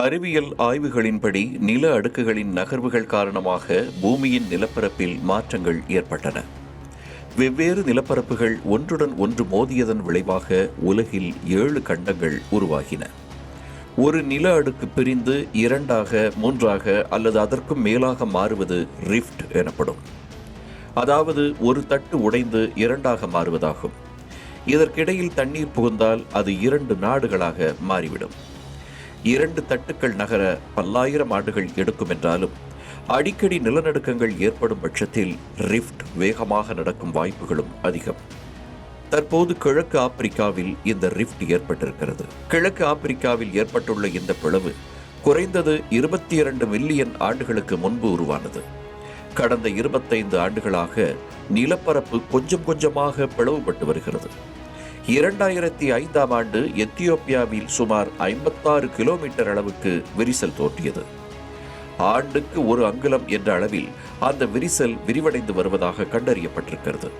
அறிவியல் ஆய்வுகளின்படி நில அடுக்குகளின் நகர்வுகள் காரணமாக பூமியின் நிலப்பரப்பில் மாற்றங்கள் ஏற்பட்டன. வெவ்வேறு நிலப்பரப்புகள் ஒன்றுடன் ஒன்று மோதியதன் விளைவாக உலகில் ஏழு கண்டங்கள் உருவாகின. ஒரு நில அடுக்கு பிரிந்து இரண்டாக மூன்றாக அல்லது அதற்கும் மேலாக மாறுவது ரிஃப்ட் எனப்படும். அதாவது ஒரு தட்டு உடைந்து இரண்டாக மாறுவதாகும். இதற்கிடையில் தண்ணீர் புகுந்தால் அது இரண்டு நாடுகளாக மாறிவிடும். இரண்டு தட்டுக்கள் நகர பல்லாயிரம் ஆண்டுகள் எடுக்கும் என்றாலும் அடிக்கடி நிலநடுக்கங்கள் ஏற்படும் பட்சத்தில் ரிஃப்ட் வேகமாக நடக்கும் வாய்ப்புகளும் அதிகம். தற்போது கிழக்கு ஆப்பிரிக்காவில் இந்த ரிஃப்ட் ஏற்பட்டிருக்கிறது. கிழக்கு ஆப்பிரிக்காவில் ஏற்பட்டுள்ள இந்த பிளவு குறைந்தது இருபத்தி இரண்டு மில்லியன் ஆண்டுகளுக்கு முன்பு உருவானது. கடந்த இருபத்தைந்து ஆண்டுகளாக நிலப்பரப்பு கொஞ்சம் கொஞ்சமாக பிளவுபட்டு வருகிறது. இரண்டாயிரத்தி ஐந்தாம் ஆண்டு எத்தியோப்பியாவில் சுமார் ஐம்பத்தாறு கிலோமீட்டர் அளவுக்கு விரிசல் தோற்றியது ஆண்டுக்கு ஒரு அங்குலம் என்ற அளவில் அந்த விரிசல் விரிவடைந்து வருவதாக கண்டறியப்பட்டிருக்கிறது.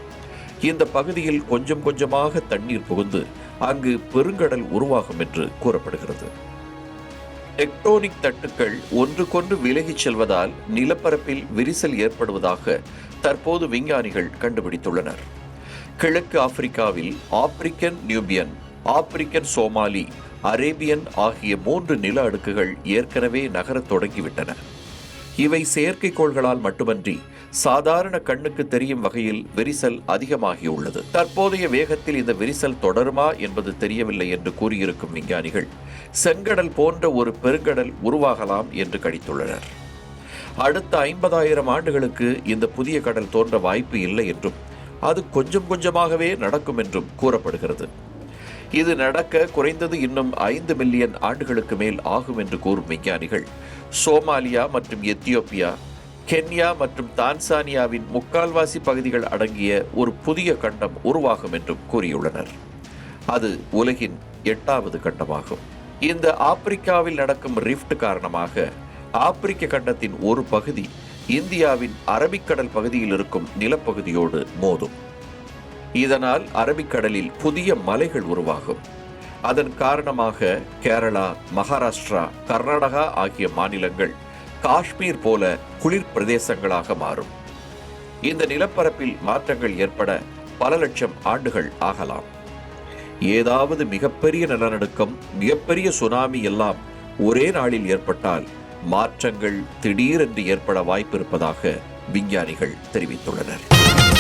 இந்த பகுதியில் கொஞ்சம் கொஞ்சமாக தண்ணீர் புகுந்து அங்கு பெருங்கடல் உருவாகும் என்று கூறப்படுகிறது. டெக்டோனிக் தட்டுக்கள் ஒன்றுக்கொன்று விலகிச் செல்வதால் நிலப்பரப்பில் விரிசல் ஏற்படுவதாக தற்போது விஞ்ஞானிகள் கண்டுபிடித்துள்ளனர். கிழக்கு ஆப்பிரிக்காவில் African Nubian African Somali Arabian ஆகிய மூன்று நில அடுக்குகள் ஏற்கனவே நகரத் தொடங்கிவிட்டன. இவை செயற்கைக்கோள்களால் மட்டுமன்றி சாதாரண கண்ணுக்கு தெரியும் வகையில் விரிசல் அதிகமாகியுள்ளது. தற்போதைய வேகத்தில் இந்த விரிசல் தொடருமா என்பது தெரியவில்லை என்று கூறியிருக்கும் விஞ்ஞானிகள் செங்கடல் போன்ற ஒரு பெருங்கடல் உருவாகலாம் என்று கணித்துள்ளனர். அடுத்த ஐம்பதாயிரம் ஆண்டுகளுக்கு இந்த புதிய கடல் தோன்ற வாய்ப்பு இல்லை என்றும் அது கொஞ்சம் கொஞ்சமாகவே நடக்கும் என்றும் கூறப்படுகிறது. இது நடக்க குறைந்தது இன்னும் ஐந்து மில்லியன் ஆண்டுகளுக்கு மேல் ஆகும் என்று கூறும் விஞ்ஞானிகள். சோமாலியா மற்றும் எத்தியோப்பியா கென்யா மற்றும் தான்சானியாவின் முக்கால்வாசி பகுதிகள் அடங்கிய ஒரு புதிய கண்டம் உருவாகும் என்றும் கூறியுள்ளனர். அது உலகின் எட்டாவது கண்டமாகும். இந்த ஆப்பிரிக்காவில் நடக்கும் ரிஃப்ட் காரணமாக ஆப்பிரிக்க கண்டத்தின் ஒரு பகுதி இந்தியாவின் அரபிக்கடல் பகுதியில் இருக்கும் நிலப்பகுதியோடு மோதும். இதனால் அரபிக்கடலில் புதிய மலைகள் உருவாகும். அதன் காரணமாக கேரளா மகாராஷ்டிரா கர்நாடகா ஆகிய மாநிலங்கள் காஷ்மீர் போல குளிர் பிரதேசங்களாக மாறும். இந்த நிலப்பரப்பில் மாற்றங்கள் ஏற்பட பல லட்சம் ஆண்டுகள் ஆகலாம். ஏதாவது மிகப்பெரிய நிலநடுக்கம் மிகப்பெரிய சுனாமி எல்லாம் ஒரே நாளில் ஏற்பட்டால் மாற்றங்கள் திடீரென்று ஏற்பட வாய்ப்பிருப்பதாக விஞ்ஞானிகள் தெரிவித்துள்ளனர்.